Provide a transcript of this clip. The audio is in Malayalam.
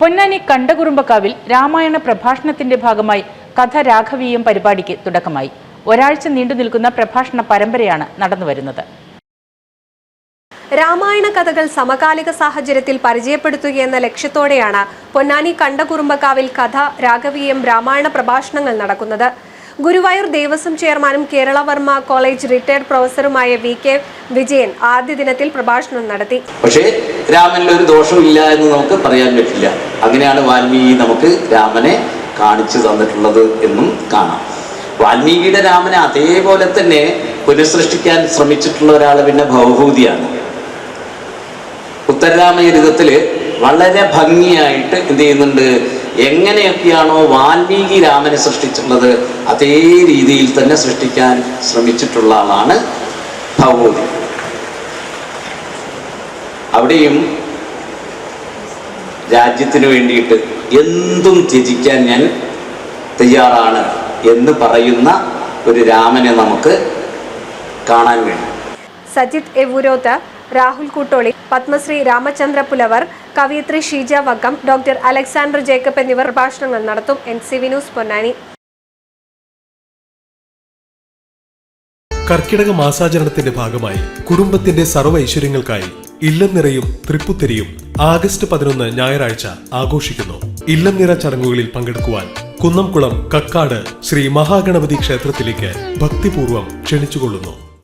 പൊന്നാനി കണ്ടകുറുമ്പക്കാവിൽ രാമായണ പ്രഭാഷണത്തിന്റെ ഭാഗമായി കഥ രാഘവീയം പരിപാടിക്ക് തുടക്കമായി. ഒരാഴ്ച നീണ്ടു നിൽക്കുന്ന പ്രഭാഷണ പരമ്പരയാണ് നടന്നുവരുന്നത് രാമായണ കഥകൾ സമകാലിക സാഹചര്യത്തിൽ പരിചയപ്പെടുത്തുകയെന്ന ലക്ഷ്യത്തോടെയാണ് പൊന്നാനി കണ്ടകുറുമ്പക്കാവിൽ കഥ രാഘവീയം രാമായണ പ്രഭാഷണങ്ങൾ നടക്കുന്നത്. ഗുരുവായൂർ ദേവസ്വം ചെയർമാനും കേരളവർമ്മ കോളേജ് റിട്ടയർഡ് പ്രൊഫസറുമായ വി കെ വിജയൻ ആദ്യ ദിനത്തിൽ പ്രഭാഷണം നടത്തി. പക്ഷേ രാമനിൽ ഒരു ദോഷമില്ല എന്ന് നമുക്ക് പറയാൻ പറ്റില്ല. അങ്ങനെയാണ് വാൽമീകി നമുക്ക് രാമനെ കാണിച്ചു തന്നിട്ടുള്ളത് എന്നും കാണാം. വാൽമീകിയുടെ രാമനെ അതേപോലെ തന്നെ പുനഃസൃഷ്ടിക്കാൻ ശ്രമിച്ചിട്ടുള്ള ഒരാൾ പിന്നെ ഭവഭൂതിയാണ്. ഉത്തരരാമചരിതത്തിൽ വളരെ ഭംഗിയായിട്ട് എന്ത് ചെയ്യുന്നുണ്ട്? എങ്ങനെയൊക്കെയാണോ വാൽമീകി രാമനെ സൃഷ്ടിച്ചിട്ടുള്ളത് അതേ രീതിയിൽ തന്നെ സൃഷ്ടിക്കാൻ ശ്രമിച്ചിട്ടുള്ള ആളാണ് ഭവഭൂതി. അവിടെയും രാജ്യത്തിന് വേണ്ടിയിട്ട് എന്തും ത്യജിക്കാൻ ഞാൻ തയ്യാറാണ് എന്ന് പറയുന്ന ഒരു രാമനെ നമുക്ക് കാണാൻ വേണ്ടി സജിത് എവൂരോത്ത് രാഹുൽ കൂട്ടോളി പത്മശ്രീ രാമചന്ദ്ര പുലവർ കവയിത്രി Sheeja Vakkom doctor Alexander Jacob എന്നിവർ പ്രഭാഷണങ്ങൾ നടത്തും. N C V news Ponnani. കർക്കിടക മാസാചരണത്തിന്റെ ഭാഗമായി കുടുംബത്തിന്റെ സർവ ഐശ്വര്യങ്ങൾക്കായി ഇല്ലം നിറയും തൃപ്പുത്തിരിയും ആഗസ്റ്റ് പതിനൊന്ന് ഞായറാഴ്ച ആഘോഷിക്കുന്നു. ഇല്ലം നിറ ചടങ്ങുകളിൽ പങ്കെടുക്കുവാൻ കുന്നംകുളം കക്കാട് ശ്രീ മഹാഗണപതി ക്ഷേത്രത്തിലേക്ക് ഭക്തിപൂർവം ക്ഷണിച്ചുകൊള്ളുന്നു.